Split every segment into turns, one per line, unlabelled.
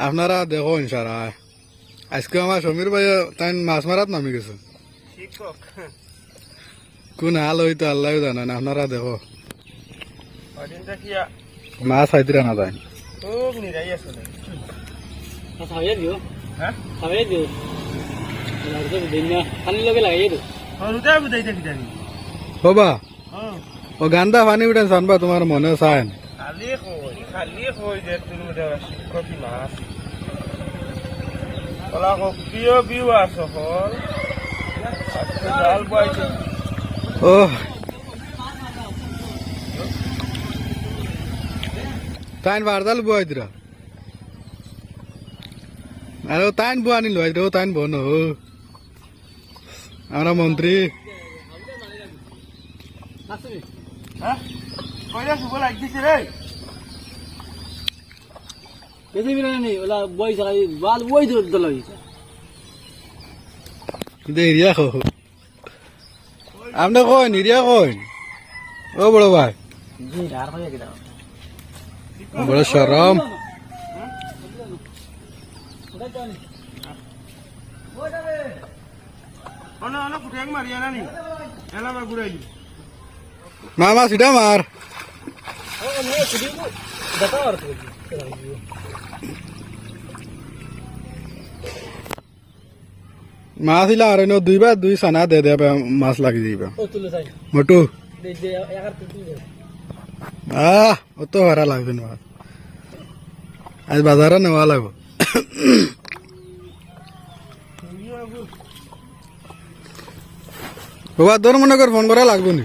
আপনারা দেখো ইনশারা আজকে আমার সমীর ভাই তাই মাছ মারাত নামি গেছে। কোন হাল হইতো আল্লাহ জানেন আপনারা দেখো। মাছ না যায়
দিও।
হ্যাঁ?
না
কিজানি
হবা? ও গান্দা পানি উঠে জানবা তোমার মনে চায়
খালি কই খালি কই যে তোৰ মতে শিক্ষক মাছ কলা কক প্ৰিয় বিহু আছ হল জাল বোৱাইছে
ও তাইন বারদাল বুয়াই দিরা আরে ও তাইন বুয়া নিল ও তাইন বন ও আমরা মন্ত্রী
হা কইলা শুভ লাগিছে ৰে
বেশি বিরানি নেই ওলা বই সাকাই বাল বই দল
হইছে দেরিয়া খো আমরা কই নিরিয়া কই ও বড় ভাই বড় শরম মামা সিটা মার মাছ ইলা আর দুইবার দুই সানা দে দে মাছ লাগি যাইবা। মোটু। আহ অত ভাড়া লাগবে না আজ বাজারে নেওয়া লাগবে বাবা তোর মনে কর ফোন করা লাগবে না?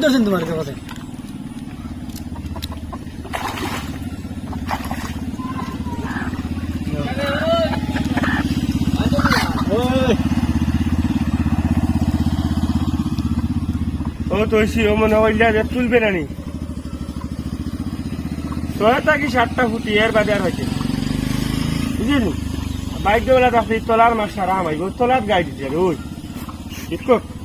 দর্শন তোমার
যে তুলবে না। তোরা কি সাতটা ফুটি, এর বাদে আর হয়েছে বুঝলি? বাইক বেলা রাখলে তলার মাছ সারা আমাইব তলার গাই দিতে হবে Git guck.